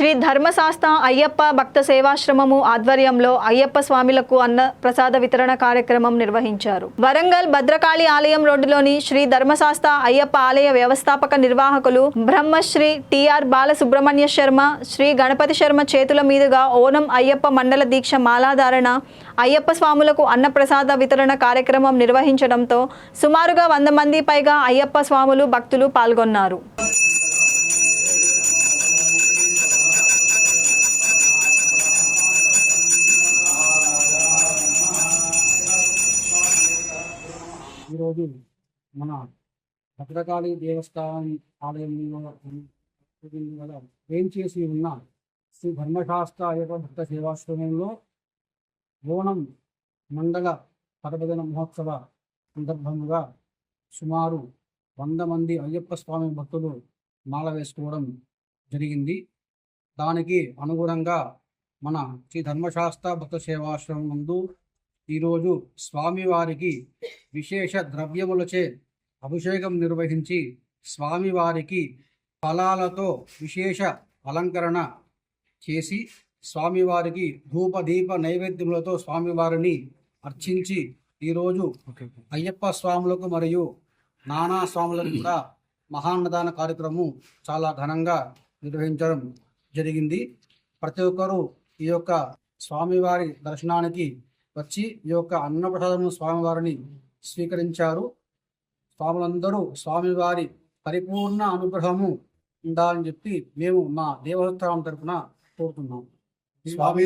శ్రీ ధర్మశాస్త్ర అయ్యప్ప భక్త సేవాశ్రమము ఆధ్వర్యంలో అయ్యప్ప స్వామిలకు అన్న ప్రసాద వితరణ కార్యక్రమం నిర్వహించారు. వరంగల్ భద్రకాళి ఆలయం రోడ్డులోని శ్రీ ధర్మశాస్త్ర అయ్యప్ప ఆలయ వ్యవస్థాపక నిర్వాహకులు బ్రహ్మశ్రీ టిఆర్ బాలసుబ్రహ్మణ్య శర్మ శ్రీ గణపతి శర్మ చేతుల మీదుగా ఓనం అయ్యప్ప మండల దీక్ష మాలాధారణ అయ్యప్ప స్వాములకు అన్నప్రసాద వితరణ కార్యక్రమం నిర్వహించడంతో సుమారుగా వంద మంది పైగా అయ్యప్ప స్వాములు భక్తులు పాల్గొన్నారు. ఈరోజు మన భద్రకాళి దేవస్థానం ఆలయంలో గల ఏం చేసి ఉన్న శ్రీ ధర్మశాస్త్ర అయ్యప్ప భక్త సేవాశ్రమంలో ఓణం మండల పర్వదిన మహోత్సవ సందర్భంగా సుమారు వంద మంది అయ్యప్ప స్వామి భక్తులు మాల వేసుకోవడం జరిగింది. దానికి అనుగుణంగా మన శ్రీ ధర్మశాస్త్ర భక్త సేవాశ్రమం నందు ఈరోజు స్వామివారికి విశేష ద్రవ్యములచే అభిషేకం నిర్వహించి స్వామివారికి ఫలాలతో విశేష అలంకరణ చేసి స్వామివారికి ధూప దీప నైవేద్యములతో స్వామివారిని అర్చించి ఈరోజు అయ్యప్ప స్వాములకు మరియు నానా స్వాములకు కూడా మహాన్నదాన కార్యక్రమం చాలా ఘనంగా నిర్వహించడం జరిగింది. ప్రతి ఒక్కరూ ఈ యొక్క స్వామివారి దర్శనానికి వచ్చి ఈ యొక్క అన్నప్రసాదము స్వామివారిని స్వీకరించారు. స్వాములందరూ స్వామివారి పరిపూర్ణ అనుగ్రహము ఉండాలని చెప్పి మేము మా దేవోత్సవం తరపున కోరుతున్నాం. స్వామి.